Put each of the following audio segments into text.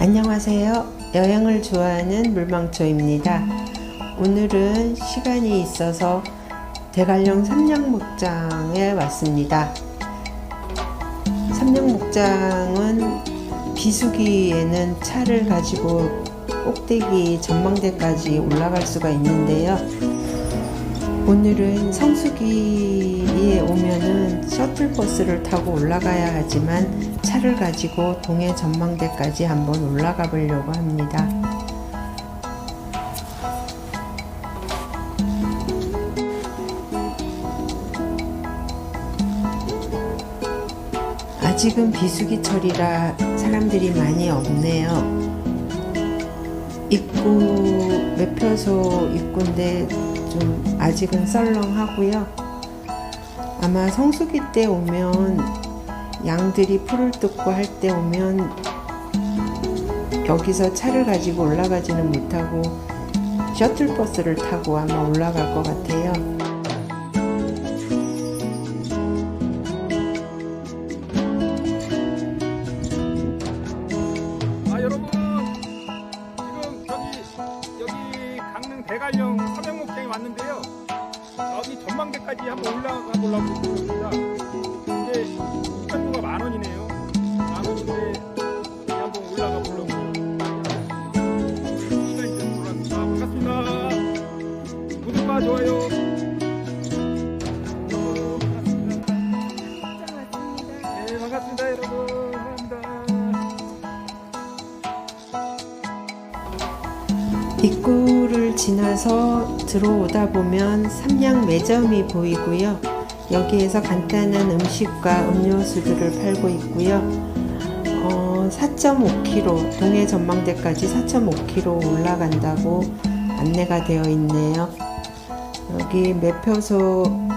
안녕하세요. 여행을 좋아하는 물망초입니다. 오늘은 시간이 있어서 대관령 삼양목장에 왔습니다. 삼양목장은 비수기에는 차를 가지고 꼭대기 전망대까지 올라갈 수가 있는데요. 오늘은 성수기에 오면은 셔틀버스를 타고 올라가야 하지만 차를 가지고 동해 전망대까지 한번 올라가 보려고 합니다. 아직은 비수기철이라 사람들이 많이 없네요. 입구 매표소 입구인데 좀 아직은 썰렁하고요. 아마 성수기 때 오면 양들이 풀을 뜯고 할 때 오면 여기서 차를 가지고 올라가지는 못하고 셔틀버스를 타고 아마 올라갈 것 같아요. 아 여러분 지금 저기 여기 강릉 대관령 왔는데요 여기 전망대까지 한번 올라가 보려고 합니다. 근데 입장료가 만 원이네요. 만 원인데 한번 올라가 보려고 시간이 좀 올랐습니다. 반갑습니다. 구독과 좋아요. 네반 입구를 지나서 들어오다 보면 삼양 매점이 보이고요. 여기에서 간단한 음식과 음료수들을 팔고 있고요. 어, 4.5km, 동해 전망대까지 4.5km 올라간다고 안내가 되어 있네요. 여기 매표소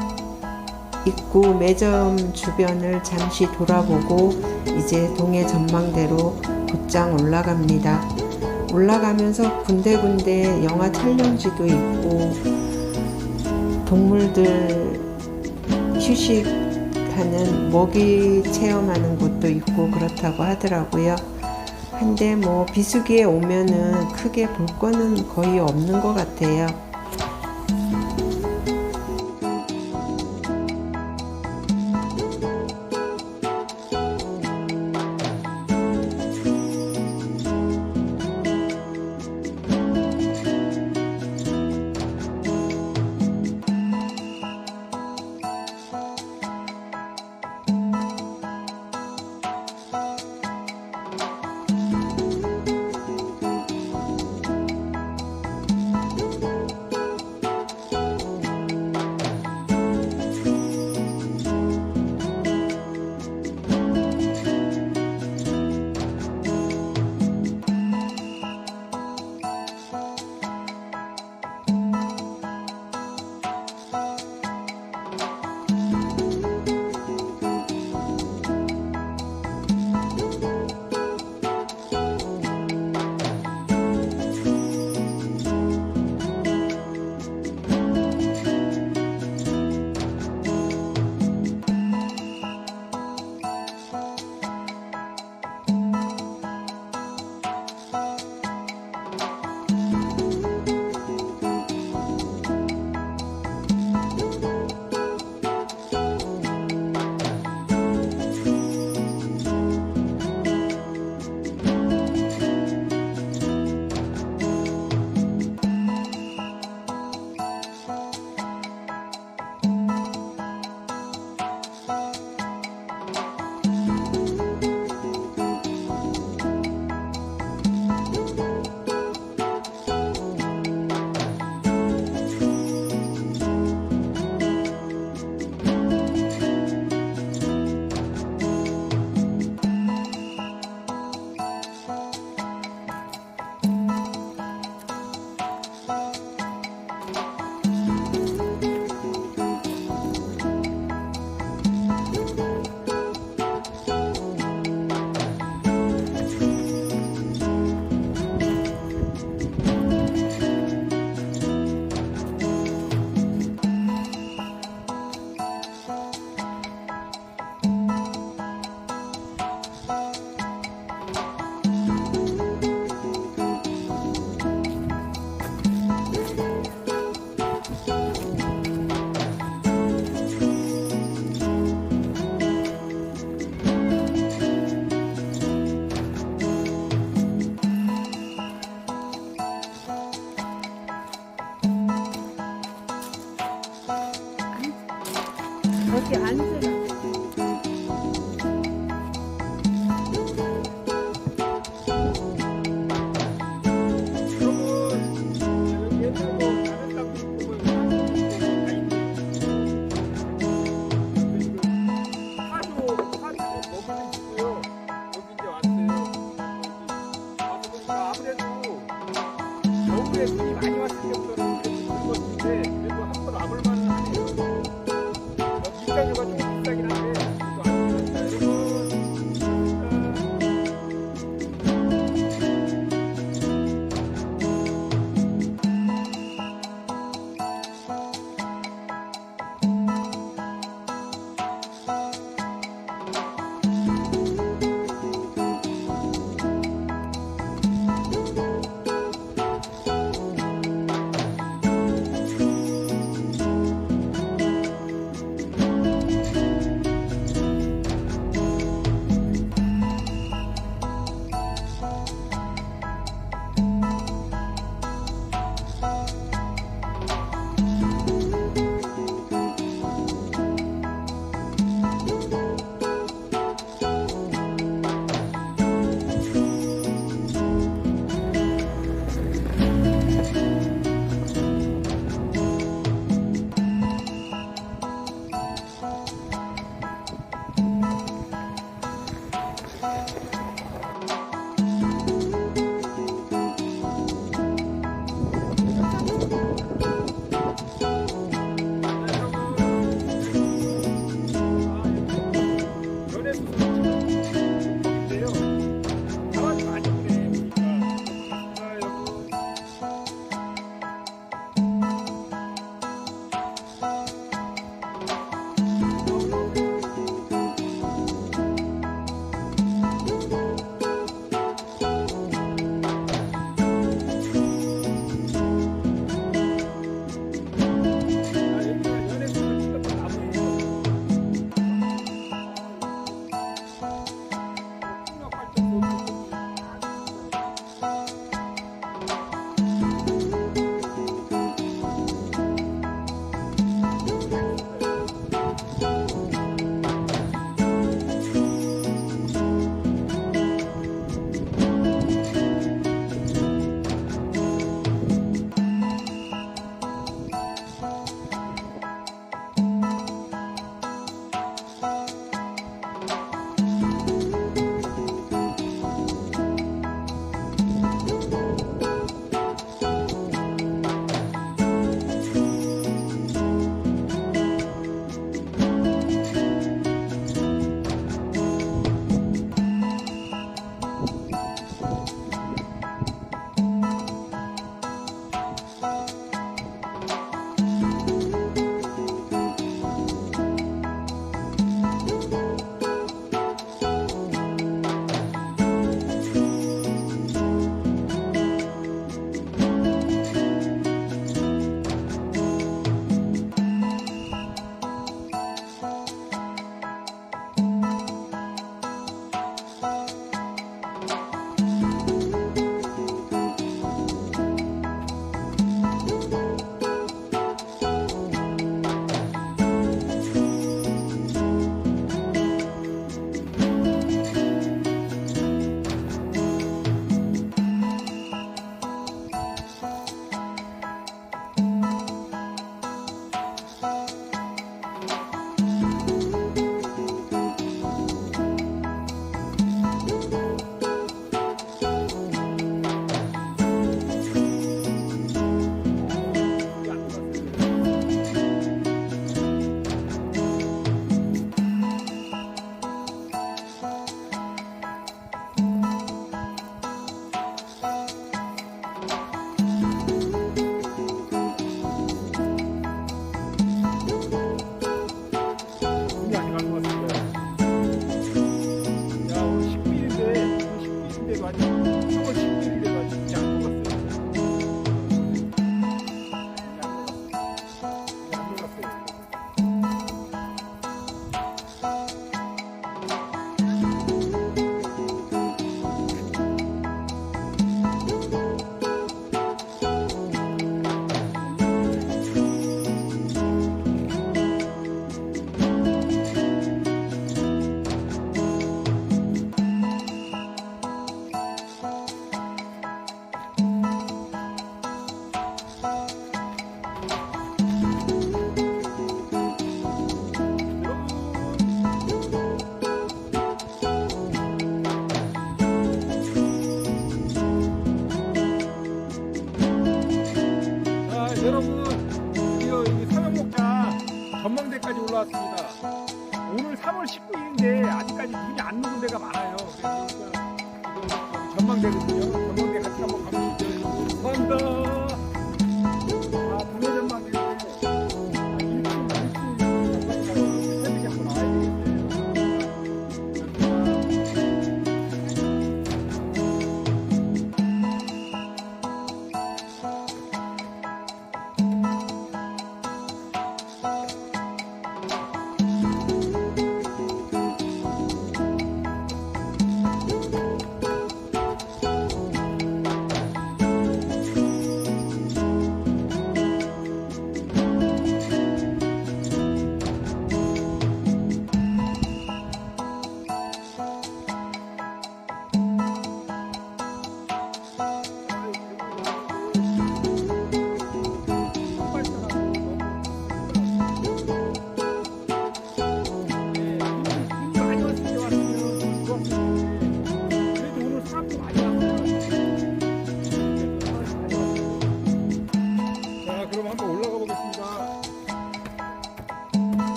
입구 매점 주변을 잠시 돌아보고 이제 동해 전망대로 곧장 올라갑니다. 올라가면서 군데군데 영화 촬영지도 있고 동물들 휴식하는 먹이 체험하는 곳도 있고 그렇다고 하더라고요. 근데 뭐 비수기에 오면은 크게 볼 거는 거의 없는 것 같아요.